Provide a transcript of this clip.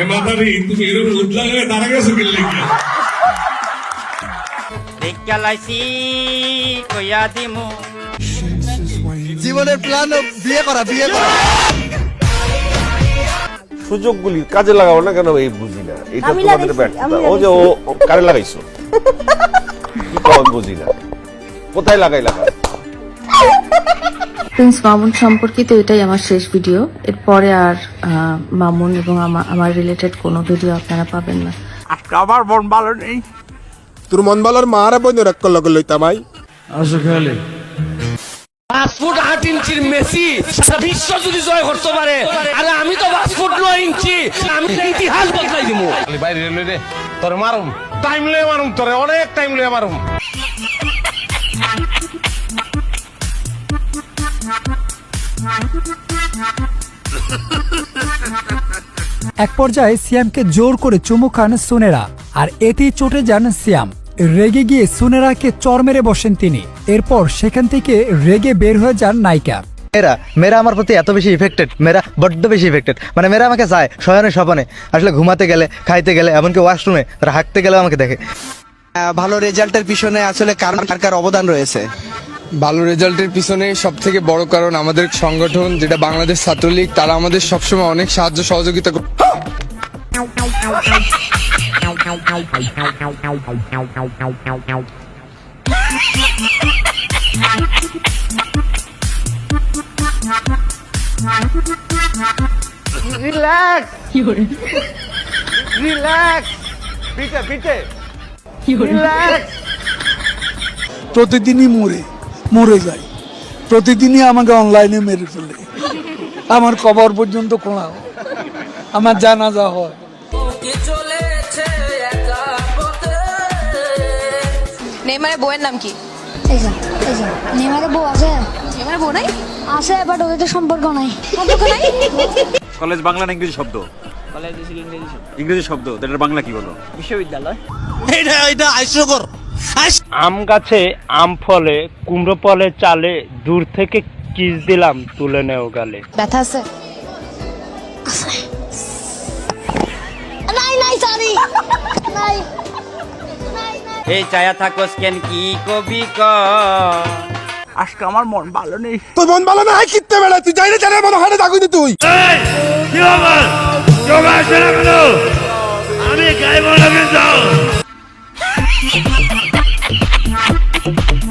এ মাতারি তুমি এরকম উঠলা দাঁড়া গেছো কিনলে দেখা কইয়া দিমু। জীবনের প্ল্যান বিয়ে করা বিয়ে করা। সুযোগগুলি কাজে লাগাবো না কেন এই বুঝি না? এটা তোমাদের ব্যর্থতা। ও যে ও ও কারে লাগাইছো? কি কম বুঝি না? কোথায় লাগাই লাগাই প্রিন্স মামুন সম্পর্কিত এটাই আমার শেষ ভিডিও এরপরে আর আহ, মামুন এবং আমা- আমার রিলেটেড কোনো ভিডিও আপনারা পাবেন না। তোর মন বলার মারা বন্ধু রাখ লগ লইতামাই পাসপোর্ট আট ইঞ্চির মেসি সারা বিশ্ব যদি জয় করতে পারে আরে আমি তো পাসপোর্ট নয় ইঞ্চি আমি ইতিহাস বদলাই দিব বাইরে রে তোরে মারুম। টাইম লয়ে মারুম তোরে অনেক টাইম লয়ে মারুম। এক পর্যায়ে সিয়ামকে জোর করে চুমু খান সুনেরা আর এতেই চটে যান সিয়াম। রেগে গিয়ে সুনেরাকে চর মেরে বসেন তিনি। এরপর সেখান থেকে রেগে বের হয়ে যান নায়িকা। মেয়েরা মেয়েরা আমার প্রতি এত বেশি ইফেক্টেড মেয়েরা বড্ড বেশি ইফেক্টেড মানে মেয়েরা আমাকে চায় শয়নে স্বপনে। আসলে ঘুমাতে গেলে খাইতে গেলে এমনকি ওয়াশরুমে তারা হাঁকতে গেলেও আমাকে দেখে। ভালো রেজাল্টের পিছনে আসলে কারণ কার কার অবদান রয়েছে? ভালো রেজাল্টের পিছনে সব থেকে বড় কারণ আমাদের সংগঠন যেটা বাংলাদেশ ছাত্রলীগ তারা আমাদের সবসময় অনেক সাহায্য সহযোগিতা করে রিল্যাক্স রিল্যাক্স পিঠে পিঠে। রিল্যাক্স প্রতিদিনই মরে। মরে যায়। প্রতিদিনই আমাকে অনলাইনে মেরে ফেলে। আমার কবর পর্যন্ত কোলাও আমার জানাজা হয়। নেইমারের বউয়ের নাম কি? এই যে এই যে নেমারে বউ আছে? নেইমারের বউ নাই? আছে বাট ওদের তো সম্পর্ক নাই। সম্পর্ক নাই? কলেজ বাংলা না ইংরেজি শব্দ? কলেজ ইংরেজি ইংরেজি শব্দ এটার বাংলা কি বলো? বিশ্ববিদ্যালয়। এটা এটা হাস্যকর আম গাছে আম ফলে কুমড়ো ফলে চালে দূর থেকে কিস দিলাম তুলে নেও গালে। ব্যথা আছে? নাই নাই সরি নাই এই চায়া থাকোস কেন কি কবি ক আজকে আমার মন ভালো নেই। তোর মন ভালো না হয় কিত্তে বেড়া তুই যাই না মতো হাটে থাকুই তুই আমি গাইব না কিন্তু। Thank you.